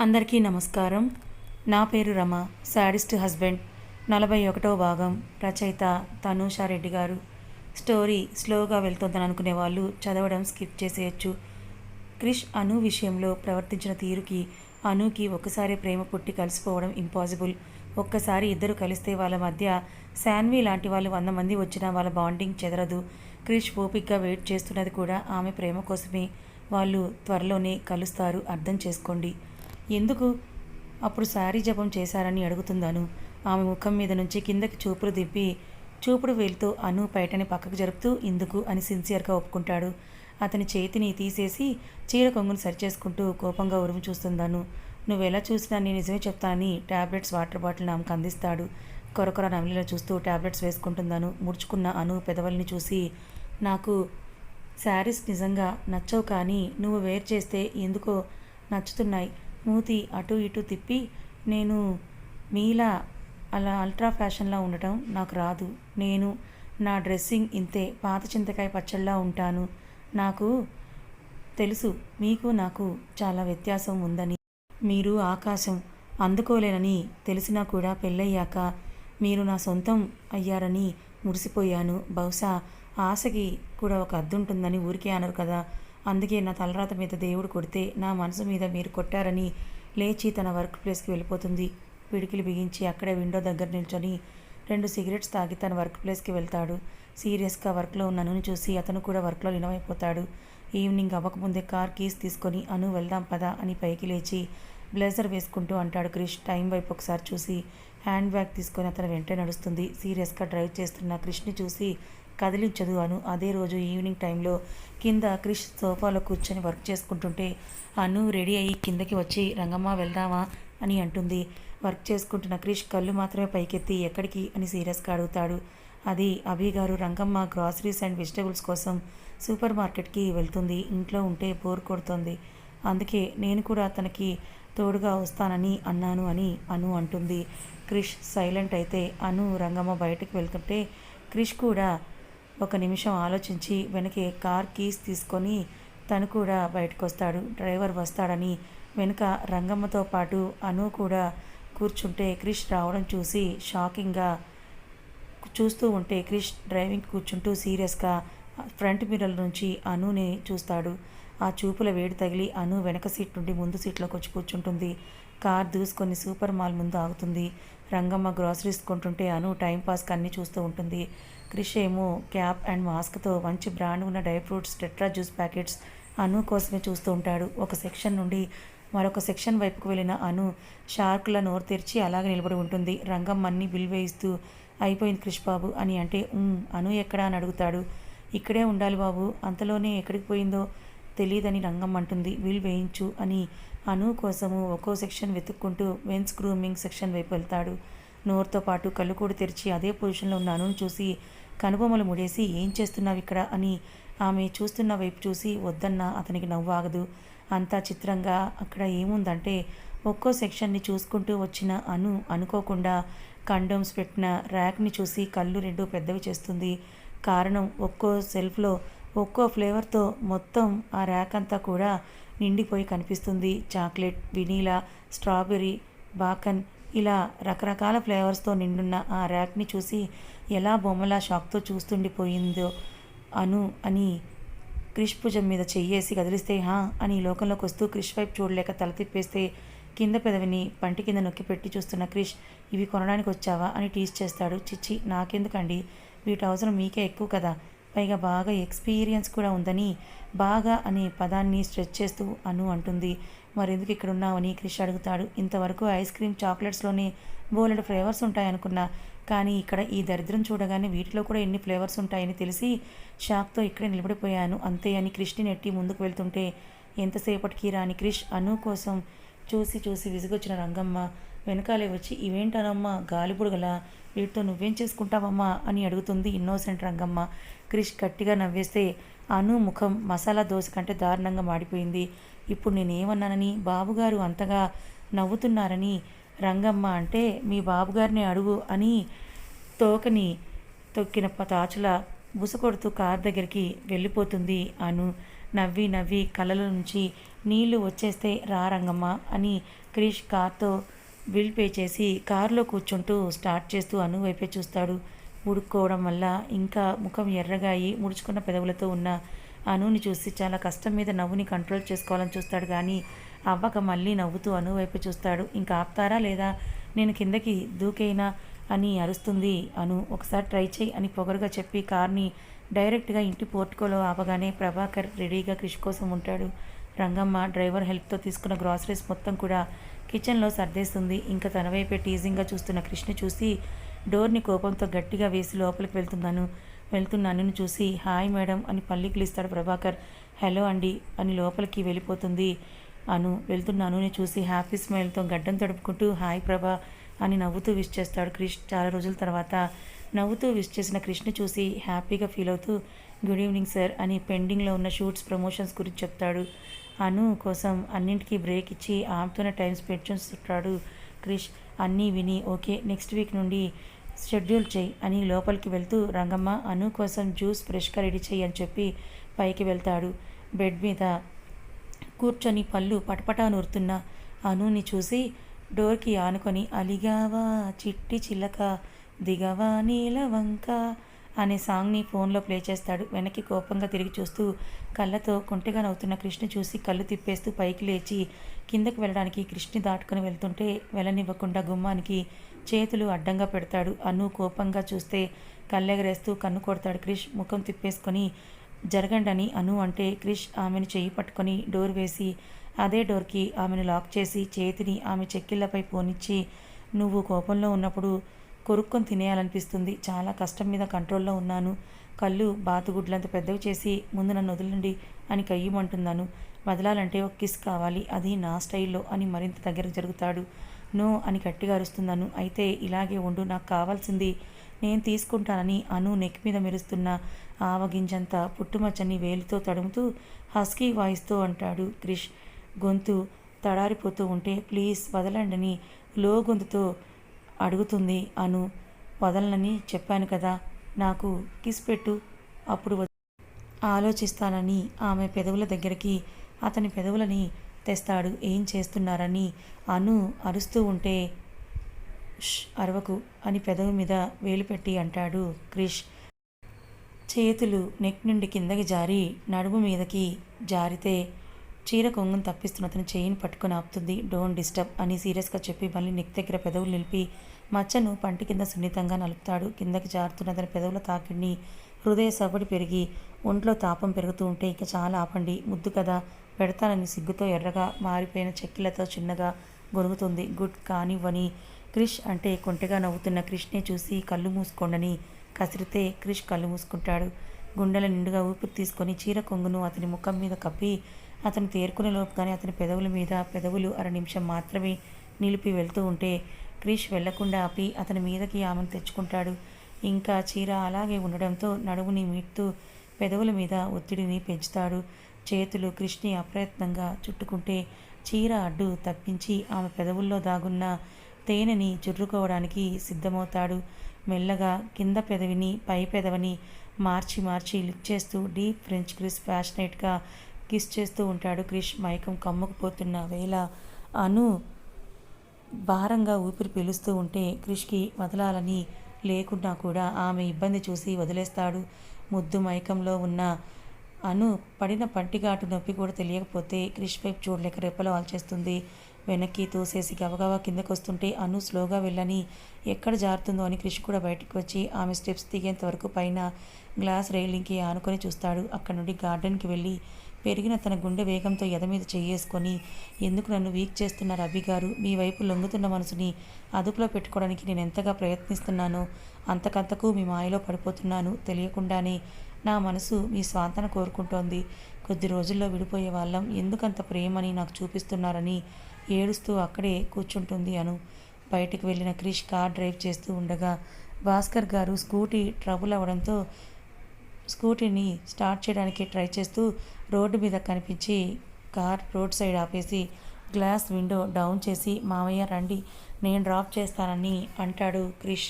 అందరికీ నమస్కారం. నా పేరు రమ. Sadist husband. నలభై ఒకటో భాగం. రచయిత తనూషా రెడ్డి గారు. స్టోరీ స్లోగా వెళ్తుందని అనుకునే వాళ్ళు చదవడం స్కిప్ చేసేయచ్చు. క్రిష్ అను విషయంలో ప్రవర్తించిన తీరుకి అనుకి ఒకసారి ప్రేమ పుట్టి కలిసిపోవడం ఇంపాసిబుల్. ఒక్కసారి ఇద్దరు కలిస్తే వాళ్ళ మధ్య శాన్వి లాంటి వాళ్ళు వంద మంది వచ్చినా వాళ్ళ బాండింగ్ చెదరదు. క్రిష్ ఓపిక్గా వెయిట్ చేస్తున్నది కూడా ఆమె ప్రేమ కోసమే. వాళ్ళు త్వరలోనే కలుస్తారు. అర్థం చేసుకోండి. ఎందుకు? అప్పుడు శారీ జపం చేశారని అడుగుతుందాను. ఆమె ముఖం మీద నుంచి కిందకి చూపులు దిప్పి చూపుడు వేలుతో అను పైటని పక్కకు జరుపుతూ ఇందుకు అని సిన్సియర్గా ఒప్పుకుంటాడు. అతని చేతిని తీసేసి చీర కొంగును సరిచేసుకుంటూ కోపంగా ఉరుము చూస్తుందాను. నువ్వెలా చూసినా నేను నిజమే చెప్తానని టాబ్లెట్స్ వాటర్ బాటిల్ ఆమెకు అందిస్తాడు. కొరకొర నమిలిలో చూస్తూ టాబ్లెట్స్ వేసుకుంటుందాను. ముడుచుకున్న అను పెదవుల్ని చూసి నాకు శారీస్ నిజంగా నచ్చవు కానీ నువ్వు వేర్ చేస్తే ఎందుకో నచ్చుతున్నాయి. మూతి అటు ఇటు తిప్పి నేను మీలా అలా అల్ట్రా ఫ్యాషన్లా ఉండటం నాకు రాదు. నేను నా డ్రెస్సింగ్ ఇంతే. పాత చింతకాయ పచ్చళ్ళలా ఉంటాను. నాకు తెలుసు మీకు నాకు చాలా వ్యత్యాసం ఉందని. మీరు ఆకాశం అందుకోలేనని తెలిసినా కూడా పెళ్ళయ్యాక మీరు నా సొంతం అయ్యారని మురిసిపోయాను. బహుశా ఆశకి కూడా ఒక అద్దుంటుందని ఊరికే అనరు కదా. అందుకే నా తలరాత మీద దేవుడు కొడితే నా మనసు మీద మీరు కొట్టారని లేచి తన వర్క్ ప్లేస్కి వెళ్ళిపోతుంది. పిడికిలు బిగించి అక్కడే విండో దగ్గర నిల్చొని రెండు సిగరెట్స్ తాగి తన వర్క్ ప్లేస్కి వెళ్తాడు. సీరియస్గా వర్క్లో ఉన్న అనుని చూసి అతను కూడా వర్క్లో లీనమైపోతాడు. ఈవినింగ్ అవ్వకముందే కార్ కీస్ తీసుకొని అను వెళ్దాం పదా అని పైకి లేచి బ్లేజర్ వేసుకుంటూ అంటాడు క్రిష్. టైం వైపు ఒకసారి చూసి హ్యాండ్ బ్యాగ్ తీసుకొని అతను వెంటే నడుస్తుంది. సీరియస్గా డ్రైవ్ చేస్తున్న క్రిష్ని చూసి కదిలించదు అను. అదే రోజు ఈవినింగ్ టైంలో కింద క్రిష్ సోఫాలో కూర్చొని వర్క్ చేసుకుంటుంటే అను రెడీ అయ్యి కిందకి వచ్చి రంగమ్మ వెళ్దామా? అని అంటుంది. వర్క్ చేసుకుంటున్న క్రిష్ కళ్ళు మాత్రమే పైకెత్తి ఎక్కడికి అని సీరియస్గా అడుగుతాడు. అది అభి గారు రంగమ్మ గ్రాసరీస్ అండ్ వెజిటేబుల్స్ కోసం సూపర్ మార్కెట్కి వెళ్తుంది. ఇంట్లో ఉంటే బోర్ కొడుతుంది. అందుకే నేను కూడా తనకి తోడుగా వస్తానని అన్నాను అని అను అంటుంది. క్రిష్ సైలెంట్ అయితే అను రంగమ్మ బయటకు వెళ్తుంటే క్రిష్ కూడా ఒక నిమిషం ఆలోచించి వెనకే కార్ కీస్ తీసుకొని తను కూడా బయటకు వస్తాడు డ్రైవర్ వస్తాడని వెనుక రంగమ్మతో పాటు అను కూడా కూర్చుంటే క్రిష్ రావడం చూసి షాకింగ్గా చూస్తూ ఉంటే క్రిష్ డ్రైవింగ్ కూర్చుంటూ సీరియస్గా ఫ్రంట్ మిర్రర్ నుంచి అనుని చూస్తాడు. ఆ చూపుల వేడి తగిలి అను వెనక సీట్ నుండి ముందు సీట్లోకి వచ్చి కూర్చుంటుంది. కార్ దూసుకొని సూపర్ మాల్ ముందు ఆగుతుంది. రంగమ్మ గ్రాసరీస్ కొంటుంటే అను టైంపాస్కి అన్నీ చూస్తూ ఉంటుంది. క్రిష్ ఏమో క్యాప్ అండ్ మాస్క్తో మంచి బ్రాండ్ ఉన్న dry fruits tetra juice packets Anu కోసమే చూస్తూ ఉంటాడు. ఒక సెక్షన్ నుండి మరొక సెక్షన్ వైపుకు వెళ్ళిన అను షార్క్ల నోరు తెరిచి అలాగే నిలబడి ఉంటుంది. రంగం అన్ని బిల్ వేయిస్తూ అయిపోయింది క్రిష్ బాబు అని అంటే అను ఎక్కడా? అని అడుగుతాడు. ఇక్కడే ఉండాలి బాబు. అంతలోనే ఎక్కడికి పోయిందో తెలియదని రంగం అంటుంది. వీల్ వేయించు అని అను కోసము ఒక్కో సెక్షన్ వెతుక్కుంటూ మెన్స్ గ్రూమింగ్ సెక్షన్ వైపు వెళ్తాడు. నోరుతో పాటు కళ్ళు కూడా తెరిచి అదే పొజిషన్లో ఉన్న అనును చూసి కనుబొమ్మలు ముడేసి ఏం చేస్తున్నావు ఇక్కడ? అని ఆమె చూస్తున్న వైపు చూసి వద్దన్న అతనికి నవ్వు ఆగదు. అంతా చిత్రంగా అక్కడ ఏముందంటే ఒక్కో సెక్షన్ని చూసుకుంటూ వచ్చిన అను అనుకోకుండా కండోమ్స్ పెట్టిన ర్యాక్ని చూసి కళ్ళు రెండు పెద్దవి చేస్తుంది. కారణం ఒక్కో సెల్ఫ్లో ఒక్కో ఫ్లేవర్తో మొత్తం ఆ ర్యాక్ అంతా కూడా నిండిపోయి కనిపిస్తుంది. చాక్లెట్ వినీలా స్ట్రాబెర్రీ బాకన్ ఇలా రకరకాల ఫ్లేవర్స్తో నిండున్న ఆ ర్యాక్ని చూసి ఎలా బొమ్మలా షాక్తో చూస్తుండిపోయిందో అను అని క్రిష్ భుజం మీద చెయ్యేసి కదిలిస్తే హా అని లోకంలోకి వస్తూ క్రిష్ వైపు చూడలేక తల తిప్పేస్తే కింద పెదవిని పంటి కింద నొక్కి పెట్టి చూస్తున్న క్రిష్ ఇవి కొనడానికి వచ్చావా? అని టీస్ చేస్తాడు. చిచ్చి నాకెందుకండి? వీటి అవసరం మీకే ఎక్కువ కదా. పైగా బాగా ఎక్స్పీరియన్స్ కూడా ఉందని బాగా అనే పదాన్ని స్ట్రెచ్ చేస్తూ అను అంటుంది. మరెందుకు ఇక్కడ ఉన్నావని క్రిష్ అడుగుతాడు. ఇంతవరకు ఐస్ క్రీమ్ చాక్లెట్స్లోనే బోలెడు ఫ్లేవర్స్ ఉంటాయనుకున్నా. కానీ ఇక్కడ ఈ దరిద్రం చూడగానే వీటిలో కూడా ఎన్ని ఫ్లేవర్స్ ఉంటాయని తెలిసి షాక్తో ఇక్కడే నిలబడిపోయాను. అంతే అని క్రిష్ని నెట్టి ముందుకు వెళ్తుంటే ఎంతసేపటికి రాని క్రిష్? అను కోసం చూసి చూసి విసుగొచ్చిన రంగమ్మ. వెనకాలే వచ్చి ఇవేంటనమ్మా? గాలిబుడగల వీటితో నువ్వేం చేసుకుంటావమ్మా? అని అడుగుతుంది ఇన్నోసెంట్ రంగమ్మ. క్రిష్ గట్టిగా నవ్వేస్తే అను ముఖం మసాలా దోశ కంటే దారుణంగా మాడిపోయింది. ఇప్పుడు నేనేమన్నానని బాబుగారు అంతగా నవ్వుతున్నారని రంగమ్మ అంటే మీ బాబుగారిని అడుగు అని తోకని తొక్కిన తాచుల బుస కొడుతూ దగ్గరికి వెళ్ళిపోతుంది అను నవ్వి నవ్వి కళ్ళల నుంచి నీళ్ళు వచ్చేస్తే రా రంగమ్మ అని క్రిష్ కార్తో బిల్ పే చేసి కారులో కూర్చుంటూ స్టార్ట్ చేస్తూ అను వైపే చూస్తాడు. ఉడుక్కోవడం వల్ల ఇంకా ముఖం ఎర్రగా అయి ముడుచుకున్న పెదవులతో ఉన్న అనుని చూసి చాలా కష్టం మీద నవ్వుని కంట్రోల్ చేసుకోవాలని చూస్తాడు కానీ అవ్వక మళ్ళీ నవ్వుతూ అను వైపు చూస్తాడు. ఇంకా ఆపుతారా లేదా? నేను కిందకి దూకైనా? అని అరుస్తుంది అను. ఒకసారి ట్రై చేయి అని పొగరుగా చెప్పి కార్ని డైరెక్ట్గా ఇంటి పోర్టుకోలో ఆపగానే ప్రభాకర్ రెడీగా కృషి కోసం ఉంటాడు. రంగమ్మ డ్రైవర్ హెల్ప్తో తీసుకున్న గ్రాసరీస్ మొత్తం కూడా కిచెన్లో సర్దేస్తుంది. ఇంకా తన వైపే టీజింగ్గా చూస్తున్న కృష్ణ చూసి డోర్ని కోపంతో గట్టిగా వేసి లోపలికి వెళ్తున్నాను వెళ్తున్న అన్నును చూసి హాయ్ మేడం అని పల్లికిలు ఇస్తాడు ప్రభాకర్. హలో అండి అని లోపలికి వెళ్ళిపోతుంది. అను వెళ్తున్న అనుని చూసి హ్యాపీ స్మైల్తో గడ్డం తడుపుకుంటూ హాయ్ ప్రభా అని నవ్వుతూ విష్ చేస్తాడు క్రిష్. చాలా రోజుల తర్వాత నవ్వుతూ విష్ చేసిన క్రిష్ని చూసి హ్యాపీగా ఫీల్ అవుతూ గుడ్ ఈవినింగ్ సార్ అని పెండింగ్లో ఉన్న షూట్స్ ప్రమోషన్స్ గురించి చెప్తాడు. అను కోసం అన్నింటికీ బ్రేక్ ఇచ్చి ఆమెతోనే టైం స్పెండ్ చేస్తుంటాడు క్రిష్. అన్నీ విని ఓకే నెక్స్ట్ వీక్ నుండి షెడ్యూల్ చేయి అని లోపలికి వెళ్తూ రంగమ్మ అను కోసం జ్యూస్ ఫ్రెష్గా రెడీ చేయి అని చెప్పి పైకి వెళ్తాడు. బెడ్ మీద కూర్చొని పళ్ళు పటపటా నూరుతున్న అనుని చూసి డోర్కి ఆనుకొని అలిగావా చిట్టి చిల్లక దిగవా నీలవంక అనే సాంగ్ని ఫోన్లో ప్లే చేస్తాడు. వెనక్కి కోపంగా తిరిగి చూస్తూ కళ్ళతో కొంటెగా నవ్వుతున్న కృష్ణ చూసి కళ్ళు తిప్పేస్తూ పైకి లేచి కిందకు వెళ్ళడానికి కృష్ణి దాటుకుని వెళ్తుంటే వెళ్ళనివ్వకుండా గుమ్మానికి చేతులు అడ్డంగా పెడతాడు. అను కోపంగా చూస్తే కళ్ళెగరేస్తూ కన్ను కొడతాడు క్రిష్ ముఖం తిప్పేసుకొని జరగండని అను అంటే క్రిష్ ఆమెను చేయి పట్టుకొని డోర్ వేసి అదే డోర్కి ఆమెను లాక్ చేసి చేతిని ఆమె చెక్కిళ్ళపై పోనిచ్చి నువ్వు కోపంలో ఉన్నప్పుడు కొరుక్కొని తినేయాలనిపిస్తుంది. చాలా కష్టం మీద కంట్రోల్లో ఉన్నాను. కళ్ళు బాతుగుడ్లంత పెద్దవి చేసి ముందు నన్ను వదలండి అని కయ్యమంటున్నాను. వదలాలంటే ఒక కిస్ కావాలి. అది నా స్టైల్లో అని మరింత దగ్గర జరుగుతాడు. నో అని గట్టిగా అరుస్తున్నాను. అయితే ఇలాగే ఉండు నాకు కావాల్సింది నేను తీసుకుంటానని అను నెక్ మీద మెరుస్తున్న ఆవగింజంత పుట్టుమచ్చని వేలితో తడుముతూ హస్కీ వాయిస్తో అంటాడు క్రిష్. గొంతు తడారిపోతూ ఉంటే ప్లీజ్ వదలండని లో గొంతుతో అడుగుతుంది అను వదలనని చెప్పాను కదా నాకు కిస్ పెట్టు అప్పుడు ఆలోచిస్తానని ఆమె పెదవుల దగ్గరికి అతని పెదవులని తెస్తాడు ఏం చేస్తున్నారని అను అరుస్తూ ఉంటే అరవకు అని పెదవి మీద వేలు పెట్టి అంటాడు క్రిష్. చేతులు నెక్ నుండి కిందకి జారి నడుము మీదకి జారితే చీర కొంగును తప్పిస్తున్న అతని చేయిని పట్టుకొని ఆపుతుంది. డోంట్ డిస్టర్బ్ అని సీరియస్గా చెప్పి మళ్ళీ నెక్ దగ్గర పెదవులు నిలిపి మచ్చను పంటి కింద సున్నితంగా నలుపుతాడు. కిందకి జారుతున్న అతని పెదవుల తాకిడిని హృదయ సవ్వడి పెరిగి ఒంట్లో తాపం పెరుగుతూ ఉంటే ఇక చాలా ఆపండి. ముద్దు కదా పెడతానని సిగ్గుతో ఎర్రగా మారిపోయిన చెక్కిలతో చిన్నగా గొరుగుతుంది గుడ్ కానివ్వని క్రిష్ అంటే కొంటెగా నవ్వుతున్న క్రిష్నే చూసి కళ్ళు మూసుకోండని కసిరితే క్రిష్ కళ్ళు మూసుకుంటాడు. గుండెల నిండుగా ఊపిరి తీసుకొని చీర కొంగును అతని ముఖం మీద కప్పి అతను తేరుకునే లోపుగానే అతని పెదవుల మీద పెదవులు అర నిమిషం మాత్రమే నిలిపి వెళ్తూ ఉంటే క్రిష్ వెళ్ళకుండా ఆపి అతని మీదకి ఆమెను తెచ్చుకుంటాడు. ఇంకా చీర అలాగే ఉండడంతో నడుముని మీట్తూ పెదవుల మీద ఒత్తిడిని పెంచుతాడు. చేతులు కృష్ణి అప్రయత్నంగా చుట్టుకుంటే చీర అడ్డు తప్పించి ఆమె పెదవుల్లో దాగున్న తేనెని చుర్రుకోవడానికి సిద్ధమవుతాడు. మెల్లగా కింద పెదవిని పై పెదవిని మార్చి మార్చి లిక్ చేస్తూ డీప్ ఫ్రెంచ్ క్రిస్ ఫ్యాషనేట్గా కిస్ చేస్తూ ఉంటాడు. క్రిష్ మైకం కమ్ముకుపోతున్న వేళ అను భారంగా ఊపిరి పీలుస్తూ ఉంటే క్రిష్కి వదలాలని లేకున్నా కూడా ఆమె ఇబ్బంది చూసి వదిలేస్తాడు. ముద్దు మైకంలో ఉన్న అను పడిన పంటిగాటు నొప్పి కూడా తెలియకపోతే క్రిష్ వైపు చూడలేక రెప్పలు వాల్చేస్తుంది వెనక్కి తోసేసి గవగవా కిందకు వస్తుంటే అను స్లోగా వెళ్ళని ఎక్కడ జారుతుందో అని క్రిష్ కూడా బయటకు వచ్చి ఆమె స్టెప్స్ దిగేంత వరకు పైన గ్లాస్ రైలింగ్కి ఆనుకొని చూస్తాడు. అక్కడ నుండి గార్డెన్కి వెళ్ళి పెరిగిన తన గుండె వేగంతో ఎద మీద చేయేసుకొని ఎందుకు నన్ను వీక్ చేస్తున్నారు అబ్బిగారు గారు? మీ వైపు లొంగుతున్న మనసుని అదుపులో పెట్టుకోవడానికి నేను ఎంతగా ప్రయత్నిస్తున్నానో అంతకంతకు మీ మాయలో పడిపోతున్నాను తెలియకుండానే నా మనసు మీ స్వాంతన కోరుకుంటోంది. కొద్ది రోజుల్లో విడిపోయే వాళ్ళం. ఎందుకంత ప్రేమని నాకు చూపిస్తున్నారని ఏడుస్తూ అక్కడే కూర్చుంటుంది అను. బయటకు వెళ్ళిన క్రిష్ కార్ డ్రైవ్ చేస్తూ ఉండగా భాస్కర్ గారు స్కూటీ ట్రబుల్ అవ్వడంతో స్కూటీని స్టార్ట్ చేయడానికి ట్రై చేస్తూ రోడ్డు మీద కనిపించి కార్ రోడ్ సైడ్ ఆపేసి గ్లాస్ విండో డౌన్ చేసి మామయ్య రండి నేను డ్రాప్ చేస్తానని అంటాడు క్రిష్.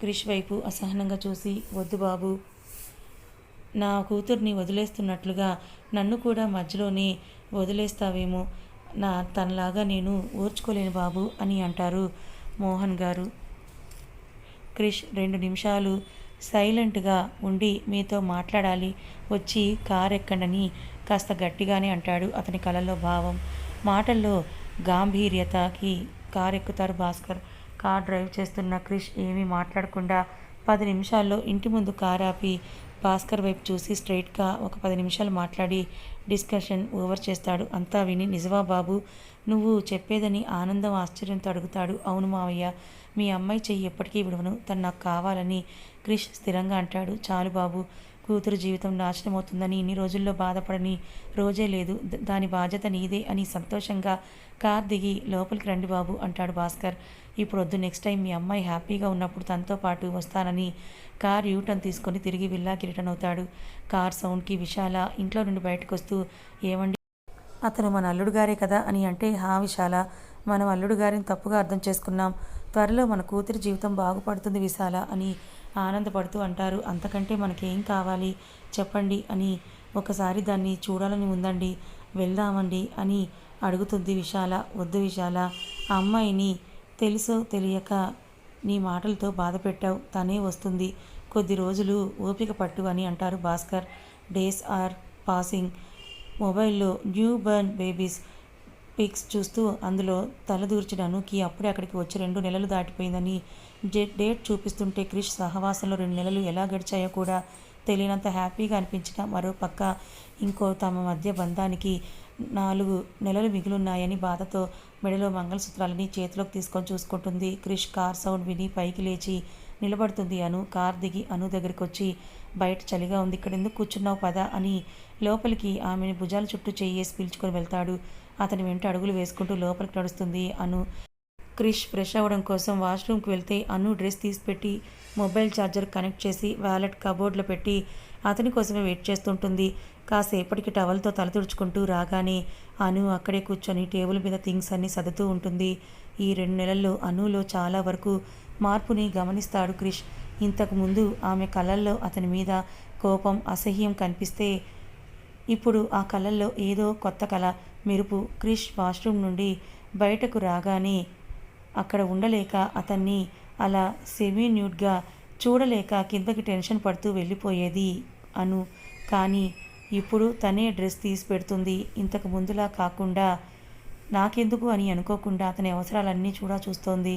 క్రిష్ వైపు అసహనంగా చూసి వద్దు బాబు నా కూతుర్ని వదిలేస్తున్నట్లుగా నన్ను కూడా మధ్యలోనే వదిలేస్తావేమో నా తనలాగా నేను ఓర్చుకోలేను బాబు అని అంటారు మోహన్ గారు. క్రిష్ రెండు నిమిషాలు సైలెంట్గా ఉండి మీతో మాట్లాడాలి. వచ్చి కార్ ఎక్కండని కాస్త గట్టిగానే అంటాడు అతని కళలో భావం. మాటల్లో గాంభీర్యతకి కార్ ఎక్కుతారు భాస్కర్. కార్ డ్రైవ్ చేస్తున్న క్రిష్ ఏమీ మాట్లాడకుండా పది నిమిషాల్లో ఇంటి ముందు కార్ ఆపి భాస్కర్ వైపు చూసి స్ట్రైట్గా ఒక పది నిమిషాలు మాట్లాడి డిస్కషన్ ఓవర్ చేస్తాడు. అంతా విని నిజమా బాబు నువ్వు చెప్పేదని ఆనందం ఆశ్చర్యంతో అడుగుతాడు. అవును మావయ్య మీ అమ్మాయి చెయ్యి ఎప్పటికీ విడవను. తను నాకు కావాలని క్రిష్ స్థిరంగా అంటాడు. చాలు బాబు కూతురు జీవితం నాశనం అవుతుందని ఇన్ని రోజుల్లో బాధపడని రోజే లేదు. దాని బాధ్యత నీదే అని సంతోషంగా కార్ దిగి లోపలికి రండి బాబు అంటాడు భాస్కర్. ఇప్పుడు వద్దు నెక్స్ట్ టైం మీ అమ్మాయి హ్యాపీగా ఉన్నప్పుడు తనతో పాటు వస్తానని కార్ యూటర్న్ తీసుకొని తిరిగి విల్లాకి రిటర్న్ అవుతాడు. కార్ సౌండ్కి విశాల ఇంట్లో నుండి బయటకు వస్తూ ఏమండి? అతను మన అల్లుడు గారే కదా అని అంటే హా విశాల మనం అల్లుడు గారిని తప్పుగా అర్థం చేసుకున్నాం. త్వరలో మన కూతురి జీవితం బాగుపడుతుంది విశాల అని ఆనందపడుతూ అంటారు. అంతకంటే మనకేం కావాలి? చెప్పండి అని ఒకసారి దాన్ని చూడాలని ఉందండి. వెళ్దామండి అని అడుగుతుంది విశాల. వద్దు విశాల ఆ అమ్మాయిని తెలుసో తెలియక నీ మాటలతో బాధ పెట్టావు తనే వస్తుంది. కొద్ది రోజులు ఓపిక పట్టు అని అంటారు భాస్కర్. Days are passing. మొబైల్లో న్యూ బర్న్ బేబీస్ పిక్స్ చూస్తూ అందులో తలదూర్చిన అనుకి అప్పుడే అక్కడికి వచ్చి రెండు నెలలు దాటిపోయిందని డేట్ చూపిస్తుంటే క్రిష్ సహవాసంలో రెండు నెలలు ఎలా గడిచాయో కూడా తెలియనంత హ్యాపీగా అనిపించిన మరో పక్క ఇంకో తమ మధ్య బంధానికి నాలుగు నెలలు మిగిలిన్నాయని బాధతో మెడలో మంగళసూత్రాలని చేతిలోకి తీసుకొని చూసుకుంటుంది. క్రిష్ కార్ సౌండ్ విని పైకి లేచి నిలబడుతుంది అను. కార్ దిగి అను దగ్గరికి వచ్చి బయట చలిగా ఉంది ఇక్కడ ఎందుకు కూర్చున్నావు పద అని లోపలికి ఆమెని భుజాల చుట్టూ చేయేసి పిలుచుకొని వెళ్తాడు. అతని వెంట అడుగులు వేసుకుంటూ లోపలికి నడుస్తుంది అను. క్రిష్ ఫ్రెష్ అవ్వడం కోసం వాష్రూమ్కి వెళ్తే అను డ్రెస్ తీసిపెట్టి మొబైల్ ఛార్జర్ కనెక్ట్ చేసి వ్యాలెట్ కబోర్డ్లో పెట్టి అతని కోసమే వెయిట్ చేస్తుంటుంది. కాసేపటికి టవల్తో తల తుడుచుకుంటూ రాగానే అను అక్కడే కూర్చొని టేబుల్ మీద థింగ్స్ అన్నీ సర్దుతూ ఉంటుంది. ఈ రెండు నెలల్లో అనులో చాలా వరకు మార్పుని గమనిస్తాడు క్రిష్. ఇంతకుముందు ఆమె కళల్లో అతని మీద కోపం అసహ్యం కనిపిస్తే ఇప్పుడు ఆ కళల్లో ఏదో కొత్త కళ మెరుపు క్రిష్ వాష్రూమ్ నుండి బయటకు రాగానే అక్కడ ఉండలేక అతన్ని అలా సెమీ న్యూడ్గా చూడలేక కిందకి టెన్షన్ పడుతూ వెళ్ళిపోయేది అను. కానీ ఇప్పుడు తనే డ్రెస్ తీసి పెడుతుంది. ఇంతకు ముందులా కాకుండా నాకెందుకు అని అనుకోకుండా అతని అవసరాలన్నీ చూడా చూస్తోంది.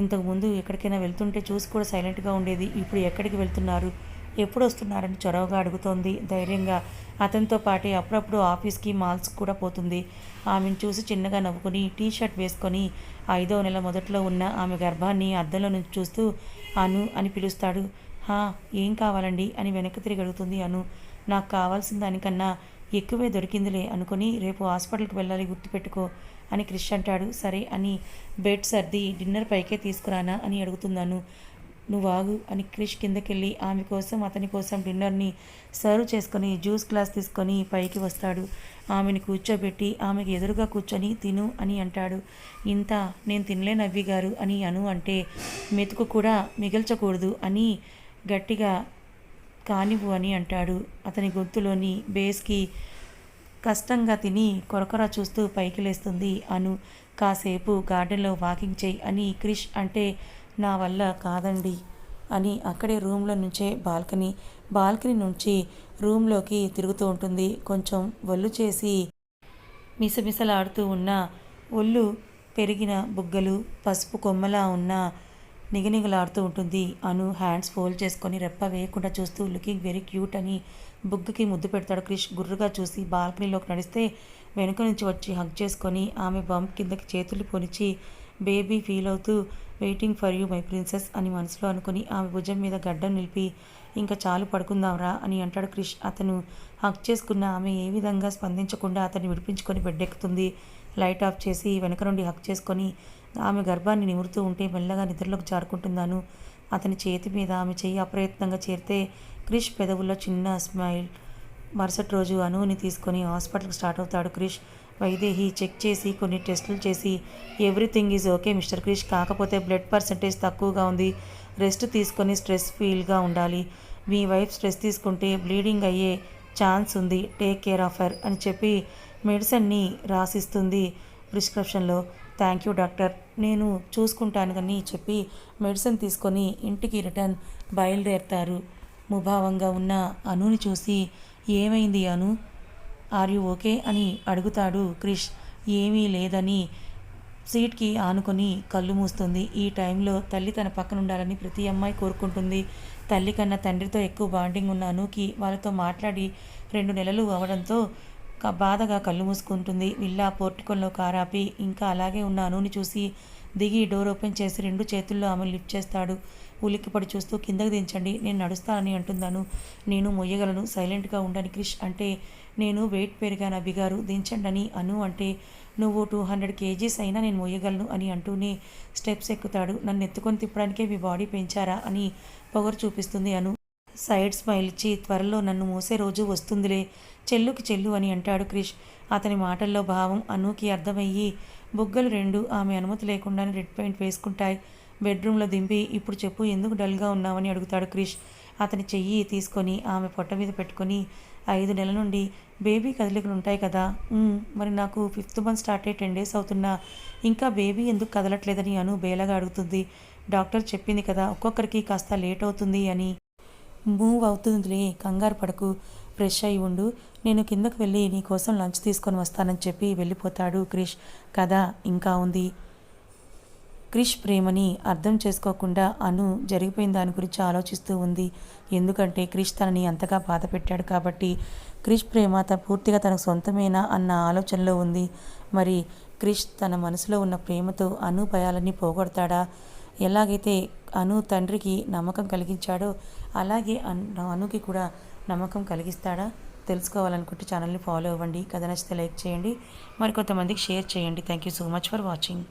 ఇంతకు ముందు ఎక్కడికైనా వెళ్తుంటే చూసి కూడా సైలెంట్గా ఉండేది. ఇప్పుడు ఎక్కడికి వెళ్తున్నారు? ఎప్పుడు వస్తున్నారని చొరవగా అడుగుతోంది. ధైర్యంగా అతనితో పాటే అప్పుడప్పుడు ఆఫీస్కి మాల్స్ కూడా పోతుంది. ఆమెను చూసి చిన్నగా నవ్వుకొని టీ షర్ట్ వేసుకొని ఐదో నెల మొదట్లో ఉన్న ఆమె గర్భాన్ని అద్దంలో నుంచి చూస్తూ అను అని పిలుస్తాడు. హా ఏం కావాలండి? అని వెనక్కి తిరిగి అడుగుతుంది అను. నాకు కావాల్సిన దానికన్నా ఎక్కువే దొరికిందిలే అనుకుని రేపు హాస్పిటల్కి వెళ్ళాలి గుర్తుపెట్టుకో అని క్రిష్ అంటాడు. సరే అని బెడ్ సర్ది డిన్నర్ పైకే తీసుకురానా అని అడుగుతున్నాను నువ్వు ఆగు అని క్రిష్ కిందకెళ్ళి ఆమె కోసం అతని కోసం డిన్నర్ని సర్వ్ చేసుకొని జ్యూస్ గ్లాస్ తీసుకొని పైకి వస్తాడు. ఆమెని కూర్చోబెట్టి ఆమెకి ఎదురుగా కూర్చొని తిను అని అంటాడు. ఇంత నేను తినలే నవ్వి గారు అని అను అంటే మెతుకు కూడా మిగల్చకూడదు అని గట్టిగా కానివ్వు అని అంటాడు. అతని గొంతులోని బేస్కి కష్టంగా తిని కొరకొర చూస్తూ పైకి లేస్తుంది. అను కాసేపు గార్డెన్లో వాకింగ్ చేయి అని క్రిష్ అంటే నా వల్ల కాదండి అని అక్కడే రూమ్లో నుంచే బాల్కనీ బాల్కనీ నుంచి రూమ్లోకి తిరుగుతూ ఉంటుంది. కొంచెం ఒళ్ళు చేసి మిసమిసలాడుతూ ఉన్న ఒళ్ళు పెరిగిన బుగ్గలు పసుపు కొమ్మలా ఉన్న నిగనిగలాడుతూ ఉంటుంది. అను హ్యాండ్స్ ఫోల్డ్ చేసుకొని రెప్ప వేయకుండా చూస్తూ లుకింగ్ వెరీ క్యూట్ అని బుగ్గకి ముద్దు పెడతాడు క్రిష్. గుర్రుగా చూసి బాల్కనీలోకి నడిస్తే వెనుక నుంచి వచ్చి హగ్ చేసుకొని ఆమె బంప్ కిందకి చేతులు పొనిచి బేబీ ఫీల్ అవుతూ waiting for you my princess అని మనసులో అనుకుని ఆమె భుజం మీద గడ్డం నిలిపి ఇంకా చాలు పడుకుందాంరా అని అంటాడు క్రిష్. అతను హక్ చేసుకున్న ఆమె ఏ విధంగా స్పందించకుండా అతన్ని విడిపించుకొని బెడ్డెక్కుతుంది. లైట్ ఆఫ్ చేసి వెనక నుండి హక్ చేసుకొని ఆమె గర్భాన్ని నిమురుతూ ఉంటే మెల్లగా నిద్రలోకి జారుకుంటున్నాను అతని చేతి మీద ఆమె చెయ్యి అప్రయత్నంగా చేరితే క్రిష్ పెదవుల్లో చిన్న స్మైల్ మరుసటి రోజు అనువుని తీసుకొని హాస్పిటల్కి స్టార్ట్ అవుతాడు క్రిష్. వైదేహి చెక్ చేసి కొన్ని టెస్టులు చేసి everything is okay mister Krish. కాకపోతే బ్లడ్ పర్సంటేజ్ తక్కువగా ఉంది. రెస్ట్ తీసుకొని స్ట్రెస్ ఫీల్గా ఉండాలి. మీ వైఫ్ స్ట్రెస్ తీసుకుంటే బ్లీడింగ్ అయ్యే ఛాన్స్ ఉంది. టేక్ కేర్ ఆఫ్ హర్ అని చెప్పి మెడిసిన్ని రాసిస్తుంది ప్రిస్క్రిప్షన్లో. Thank you doctor. నేను చూసుకుంటాను కానీ చెప్పి మెడిసిన్ తీసుకొని ఇంటికి రిటర్న్ బయలుదేరతారు. ముభావంగా ఉన్న అనుని చూసి ఏమైంది అను? ఆర్ యు ఓకే అని అడుగుతాడు క్రిష్. ఏమీ లేదని సీట్కి ఆనుకొని కళ్ళు మూస్తుంది. ఈ టైంలో తల్లి తన పక్కన ఉండాలని ప్రతి అమ్మాయి కోరుకుంటుంది. తల్లి కన్నా తండ్రితో ఎక్కువ బాండింగ్ ఉన్న అనుకి వాళ్ళతో మాట్లాడి రెండు నెలలు అవడంతో బాధగా కళ్ళు మూసుకుంటుంది. విల్లా పోర్టికోల్లో కారాపి ఇంకా అలాగే ఉన్న అనుని చూసి దిగి డోర్ ఓపెన్ చేసి రెండు చేతుల్లో ఆమె లిఫ్ట్ చేస్తాడు. ఉలిక్కిపడి చూస్తూ కిందకు దించండి నేను నడుస్తానని అంటున్నాను నేను మొయ్యగలను సైలెంట్గా ఉండని క్రిష్ అంటే నేను వెయిట్ పెరిగాను అభిగారు. దించండి అని అను అంటే నువ్వు టూ హండ్రెడ్ కేజీస్ అయినా నేను మొయ్యగలను అని అంటూనే స్టెప్స్ ఎక్కుతాడు. నన్ను ఎత్తుకొని తిప్పడానికే మీ బాడీ పెంచారా అని పొగరు చూపిస్తుంది అను. సైడ్ స్మైల్ ఇచ్చి త్వరలో నన్ను మోసే రోజు వస్తుందిలే చెల్లుకి చెల్లు అని అంటాడు క్రిష్. అతని మాటల్లో భావం అనుకి అర్థమయ్యి బుగ్గలు రెండు ఆమె అనుమతి లేకుండానే రెడ్ పెయింట్ వేసుకుంటాయి. బెడ్రూమ్లో దింపి ఇప్పుడు చెప్పు ఎందుకు డల్గా ఉన్నావని అడుగుతాడు క్రిష్. అతని చెయ్యి తీసుకొని ఆమె పొట్ట మీద పెట్టుకొని ఐదు నెలల నుండి బేబీ కదలికలు ఉంటాయి కదా మరి నాకు ఫిఫ్త్ మంత్ స్టార్ట్ అయ్యి టెన్ డేస్ అవుతున్నా. ఇంకా బేబీ ఎందుకు కదలట్లేదని అను బేలగా అడుగుతుంది. డాక్టర్ చెప్పింది కదా ఒక్కొక్కరికి కాస్త లేట్ అవుతుంది అని. మూవ్ అవుతుందిలే కంగారు పడకు. ఫ్రెష్ అయి ఉండు. నేను కిందకు వెళ్ళి నీ కోసం లంచ్ తీసుకొని వస్తానని చెప్పి వెళ్ళిపోతాడు క్రిష్. కదా ఇంకా ఉంది. క్రిష్ ప్రేమని అర్థం చేసుకోకుండా అను జరిగిపోయిన దాని గురించి ఆలోచిస్తూ ఉంది. ఎందుకంటే క్రిష్ తనని అంతగా బాధ పెట్టాడు కాబట్టి క్రిష్ ప్రేమ తన పూర్తిగా తనకు సొంతమేనా అన్న ఆలోచనలో ఉంది. మరి క్రిష్ తన మనసులో ఉన్న ప్రేమతో అను భయాలన్నీ పోగొడతాడా? ఎలాగైతే అను తండ్రికి నమ్మకం కలిగించాడో అలాగే అన్ అనుకి కూడా నమ్మకం కలిగిస్తాడా? తెలుసుకోవాలనుకుంటే ఛానల్ని ఫాలో అవ్వండి. కథ నచ్చితే లైక్ చేయండి. మరి కొంతమందికి షేర్ చేయండి. Thank you so much for watching.